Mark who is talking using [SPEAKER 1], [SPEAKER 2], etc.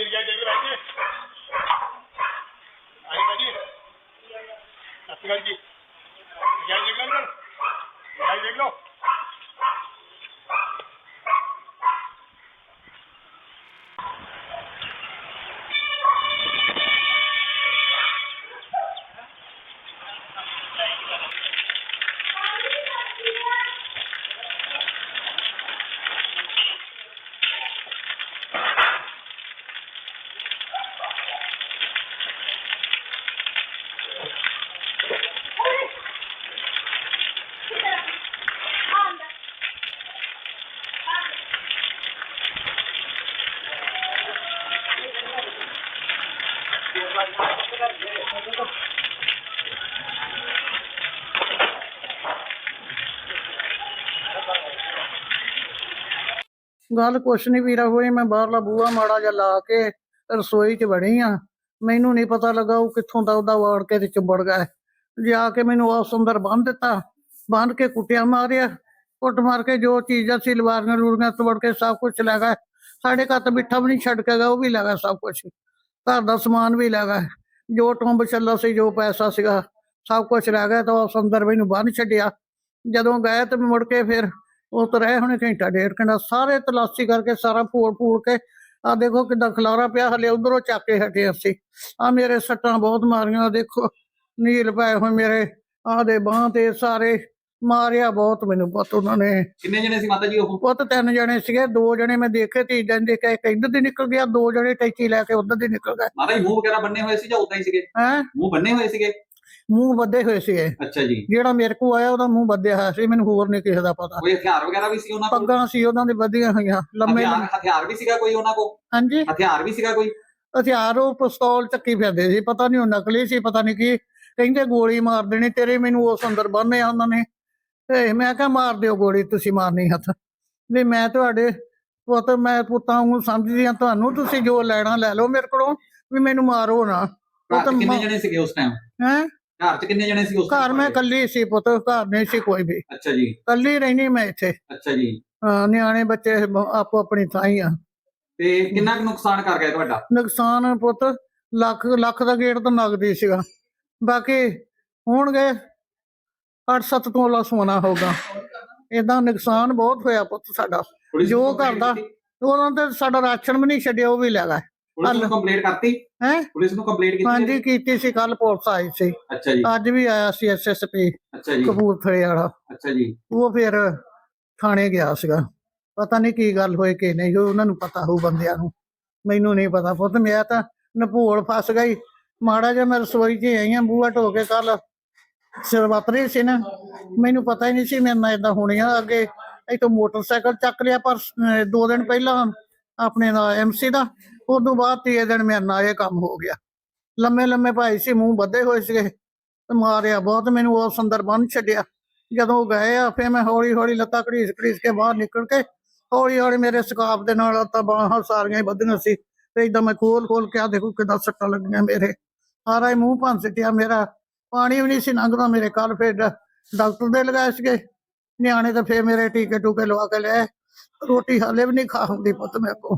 [SPEAKER 1] hadir jaga dulu aja. Ayo tadi. Satu lagi. Jaga dulu. Jaga dulu.
[SPEAKER 2] ਗੱਲ ਕੁਛ ਨਹੀਂ ਵੀਰਾ ਹੋਈ, ਮੈਂ ਬਾਹਰਲਾ ਬੂਹਾ ਮਾੜਾ ਜਿਹਾ ਲਾ ਕੇ ਰਸੋਈ 'ਚ ਵੜੀ ਆ। ਮੈਨੂੰ ਨਹੀਂ ਪਤਾ ਲੱਗਾ ਉਹ ਕਿੱਥੋਂ ਦਾ ਉਹਦਾ ਵਾੜ ਕੇ ਤੇ ਚੁੰਬੜ ਗਿਆ। ਜਾ ਕੇ ਮੈਨੂੰ ਉਸ ਅੰਦਰ ਬੰਨ ਦਿੱਤਾ, ਬੰਨ ਕੇ ਕੁੱਟਿਆ ਮਾਰਿਆ, ਕੁੱਟ ਮਾਰ ਕੇ ਜੋ ਚੀਜ਼ਾਂ ਸੀ ਲਵਾਰੀਆਂ ਲੂਰੀਆਂ ਤੋੜ ਕੇ ਸਭ ਕੁਝ ਲੈ ਗਏ ਸਾਡੇ ਘਰ ਤਾਂ ਮਿੱਠਾ ਵੀ ਨਹੀਂ ਛੱਡ ਕੇ ਗਿਆ, ਉਹ ਵੀ ਲੈ ਗਿਆ ਸਭ ਕੁਝ ਘਰ ਦਾ ਸਮਾਨ ਵੀ ਲੈ ਗਏ ਜੋ ਟੁੰਬ ਚੱਲਾ ਸੀ, ਜੋ ਪੈਸਾ ਸੀਗਾ, ਸਭ ਕੁਝ ਰਹਿ ਗਿਆ ਤਾਂ ਉਸ ਅੰਦਰ ਮੈਨੂੰ ਬੰਨ ਛੱਡਿਆ। ਜਦੋਂ ਗਏ ਤੇ ਮੁੜ ਕੇ ਫਿਰ ਉਹ ਤਾਂ ਰਹੇ ਹੁਣੇ ਘੰਟਾ ਡੇਢ ਘੰਟਾ, ਸਾਰੇ ਤਲਾਸ਼ੀ ਕਰਕੇ ਸਾਰਾ ਫੂੜ ਫੂੜ ਕੇ ਆ ਦੇਖੋ ਕਿਦਾਂ ਖਲਾਰਾ ਪਿਆ, ਹਲੇ ਉਧਰੋਂ ਚੱਕ ਕੇ ਹਟੇ ਅਸੀਂ। ਆ ਮੇਰੇ ਸੱਟਾਂ ਬਹੁਤ ਮਾਰੀਆਂ ਦੇਖੋ, ਨੀਲ ਪਏ ਹੋਏ ਮੇਰੇ, ਆਹ ਦੇ ਬਾਹਾਂ ਤੇ ਸਾਰੇ ਮਾਰਿਆ ਬਹੁਤ ਮੈਨੂੰ ਪੁੱਤ ਉਹਨਾਂ ਨੇ।
[SPEAKER 3] ਕਿੰਨੇ ਜਣੇ ਸੀ ਮਾਤਾ ਜੀ ਉਹ?
[SPEAKER 2] ਪੁੱਤ ਤਿੰਨ ਜਣੇ ਸੀਗੇ ਦੋ ਜਣੇ ਮੈਂ ਦੇਖੇ ਤੀਜਾ ਨੇ ਦੇਖਿਆ ਇੱਕ ਇੱਧਰ ਦੀ ਨਿਕਲ ਗਿਆ ਦੋ ਜਣੇ ਟੈਚੀ ਲੈ ਕੇ ਉਧਰ ਦੀ ਨਿਕਲ ਗਏ।
[SPEAKER 3] ਮਾਤਾ ਜੀ ਮੂੰਹ ਵਗੈਰਾ ਬੰਨੇ ਹੋਏ ਸੀ ਜਾਂ ਉਦਾਂ ਹੀ ਸੀਗੇ?
[SPEAKER 2] ਹੈ?
[SPEAKER 3] ਮੂੰਹ ਬੰਨੇ ਹੋਏ ਸੀਗੇ?
[SPEAKER 2] ਮੂੰਹ ਬੱਦੇ ਹੋਏ ਸੀਗੇ।
[SPEAKER 3] ਅੱਛਾ ਜੀ।
[SPEAKER 2] ਜਿਹੜਾ ਮੇਰੇ ਕੋ ਆਇਆ ਉਹਦਾ ਮੂੰਹ ਬੱਦਿਆ ਹੋਇਆ ਸੀ ਮੈਨੂੰ ਹੋਰ ਨਹੀਂ ਕਿਸੇ ਦਾ ਪਤਾ।
[SPEAKER 3] ਕੋਈ ਹਥਿਆਰ ਵਗੈਰਾ ਵੀ ਸੀ ਉਹਨਾਂ ਕੋਲ?
[SPEAKER 2] ਪੱਗਾਂ ਸੀ ਉਹਨਾਂ ਦੀ ਬੱਧੀਆਂ ਹੋਈਆਂ ਲੰਮੇ
[SPEAKER 3] ਹਥਿਆਰ
[SPEAKER 2] ਲੰਮੇ।
[SPEAKER 3] ਹਥਿਆਰ ਵੀ ਸੀਗਾ ਕੋਈ ਉਹਨਾਂ ਕੋਲ?
[SPEAKER 2] ਹਾਂਜੀ।
[SPEAKER 3] ਹਥਿਆਰ ਵੀ ਸੀਗਾ ਕੋਈ?
[SPEAKER 2] ਹਥਿਆਰ ਉਹ ਪਿਸਤੌਲ ਚੱਕੀ ਫਿਰਦੇ ਸੀ ਪਤਾ ਨਹੀਂ ਉਹ ਨਕਲੀ ਸੀ ਪਤਾ ਨਹੀਂ ਕੀ। ਕਹਿੰਦੇ ਗੋਲੀ ਮਾਰ ਦੇਣੀ ਤੇਰੇ ਮੈਨੂੰ ਉਸ ਅੰਦਰ ਬੰਨਿਆ ਉਹਨਾਂ ਨੇ। ਤੇ ਮੈਂ ਕਿਹਾ ਮਾਰ ਦਿਓ ਗੋਲੀ ਤੁਸੀਂ ਮਾਰਨੀ ਹੱਥ। ਵੀ ਮੈਂ ਤੁਹਾਡੇ ਪੁੱਤ ਮੈਂ ਪੁੱਤਾਂ ਨੂੰ ਸਮਝਦੀ ਆ ਤੁਹਾਨੂੰ ਤੁਸੀਂ ਜੋ ਲੈਣਾ ਲੈ ਲਓ ਮੇਰੇ ਕੋਲੋਂ ਵੀ ਮੈਨੂੰ ਮਾਰੋ ਨਾ।
[SPEAKER 3] ਘਰ 'ਚ
[SPEAKER 2] ਤਾਂ
[SPEAKER 3] ਕਿੰਨੇ ਜਣੇ ਸੀਗੇ ਉਸ ਟਾਈਮ
[SPEAKER 2] ਹੈ?
[SPEAKER 3] ਘਰ 'ਚ ਕਿੰਨੇ ਜਣੇ ਸੀ ਉਸ
[SPEAKER 2] ਘਰ ਮੈਂ? ਇਕੱਲੀ ਸੀ ਪੁੱਤ ਘਰ ਨਹੀਂ ਸੀ ਕੋਈ ਵੀ।
[SPEAKER 3] ਅੱਛਾ ਜੀ।
[SPEAKER 2] ਇਕੱਲੀ ਰਹਿਣੀ ਮੈਂ ਇੱਥੇ।
[SPEAKER 3] ਅੱਛਾ ਜੀ।
[SPEAKER 2] ਹਾਂ, ਨਿਆਣੇ ਬੱਚੇ ਆਪੋ ਆਪਣੀ ਥਾਂ ਹੀ ਆ।
[SPEAKER 3] ਤੇ ਕਿੰਨਾ ਕੁ ਨੁਕਸਾਨ ਕਰ ਗਿਆ ਤੁਹਾਡਾ?
[SPEAKER 2] ਨੁਕਸਾਨ ਪੁੱਤ ਲੱਖ ਲੱਖ ਦਾ ਗੇਟ ਤਾਂ ਨਗਦੀ ਸੀਗਾ। ਬਾਕੀ ਹੋਣਗੇ 8-7 ਤੋਲਾ ਸੋਨਾ ਹੋਗਾ ਇਦਾਂ ਨੁਕਸਾਨ ਬਹੁਤ ਹੋਇਆ ਪੁੱਤ ਸਾਡਾ। ਜੋ
[SPEAKER 3] ਨੂੰ
[SPEAKER 2] ਘਰ ਦਾ-
[SPEAKER 3] complaint ਕੀਤੀ?
[SPEAKER 2] ਉਹਨਾਂ ਤੇ ਸਾਡਾ ਰਾਸ਼ਨ ਵੀ ਨਹੀਂ ਛੱਡਿਆ ਉਹ ਵੀ ਲੈ
[SPEAKER 3] ਪੁਲਿਸ ਨੂੰ ਕੰਪਲੇਂਟ ਕਰਤੀ?
[SPEAKER 2] ਹੈਂ?
[SPEAKER 3] ਪੁਲਿਸ ਨੂੰ ਕੰਪਲੇਂਟ ਕੀਤੀ
[SPEAKER 2] ਹਾਂਜੀ? ਕੀਤੀ ਸੀ ਕੱਲ ਪੁਲਿਸ ਆਈ ਸੀ।
[SPEAKER 3] ਅੱਛਾ ਜੀ।
[SPEAKER 2] ਅੱਜ ਵੀ ਆਇਆ ਸੀ ਐਸਐਸਪੀ
[SPEAKER 3] ਅੱਛਾ ਜੀ।
[SPEAKER 2] ਕਪੂਰਥਲੇ ਵਾਲਾ।
[SPEAKER 3] ਅੱਛਾ ਜੀ।
[SPEAKER 2] ਉਹ ਫਿਰ ਥਾਣੇ ਗਿਆ ਸੀਗਾ। ਪਤਾ ਨਹੀਂ ਕੀ ਗੱਲ ਹੋਈ ਕਿ ਨਹੀਂ ਉਹਨਾਂ ਨੂੰ ਪਤਾ ਹੋਊ ਬੰਦਿਆਂ ਨੂੰ। ਮੈਨੂੰ ਨਹੀਂ ਪਤਾ। ਪੁੱਤ ਮੈਂ ਤਾਂ ਨਪੋਲ ਫਸ ਗਈ। ਮਾੜਾ ਜਿਹਾ ਮੈਂ ਰਸੋਈ 'ਚ ਆਈ ਹਾਂ ਬੂਹਾ ਢੋ ਕੇ ਕੱਲ ਸਿਰਵਤਰੀ ਸੀ ਨਾ। ਮੈਨੂੰ ਪਤਾ ਹੀ ਨਹੀਂ ਸੀ ਮੇਰੇ ਨਾਲ ਇਦਾਂ ਹੋਣੀਆਂ ਅੱਗੇ। ਇੱਥੋਂ ਮੋਟਰਸਾਈਕਲ ਚੱਕ ਲਿਆ ਪਰ ਦੋ ਦਿਨ ਪਹਿਲਾਂ ਆਪਣੇ ਦਾ ਐਮਸੀ ਦਾ। ਉਦੋਂ ਬਾਅਦ ਤੀਏ ਦਿਨ ਮੇਰੇ ਨਾਲ ਇਹ ਕੰਮ ਹੋ ਗਿਆ। ਲੰਮੇ ਲੰਮੇ ਭਾਈ ਸੀ, ਮੂੰਹ ਬੱਧੇ ਹੋਏ ਸੀਗੇ। ਤੇ ਮਾਰਿਆ ਬਹੁਤ ਮੈਨੂੰ, ਉਹ ਅੰਦਰ ਬੰਨ ਛੱਡਿਆ। ਜਦੋਂ ਉਹ ਗਏ ਆ, ਫਿਰ ਮੈਂ ਹੌਲੀ ਹੌਲੀ ਲੱਤਾਂ ਘੜੀਸ ਘੜੀਸ ਕੇ ਬਾਹਰ ਨਿਕਲ ਕੇ ਹੌਲੀ ਹੌਲੀ ਮੇਰੇ ਸਕਾਪ ਦੇ ਨਾਲ ਲੱਤਾਂ ਬਾਹਾਂ ਸਾਰੀਆਂ ਹੀ ਬੱਧੀਆਂ ਸੀ। ਤੇ ਇਦਾਂ ਮੈਂ ਖੋਲ ਖੋਲ ਕੇ ਆ, ਦੇਖੋ ਕਿਦਾਂ ਸੱਟਾਂ ਲੱਗੀਆਂ ਮੇਰੇ। ਸਾਰਾ ਹੀ ਮੂੰਹ ਭੰਨ ਸਿੱਟਿਆ ਮੇਰਾ। ਪਾਣੀ ਵੀ ਨਹੀਂ ਸੀ ਲੰਘਦਾ, ਮੇਰੇ ਕੱਲ ਫਿਰ ਡਾਕਟਰ ਦੇ ਲਗਾਏ ਸੀਗੇ। ਨਿਆਣੇ ਤਾਂ ਫੇਰ ਮੇਰੇ ਟੀਕੇ ਟੂਕੇ ਲਵਾ ਕੇ ਲਏ। ਰੋਟੀ ਹਾਲੇ ਵੀ ਨਹੀਂ ਖਾ ਹੁੰਦੀ ਪੁੱਤ ਮੇਰੇ ਕੋ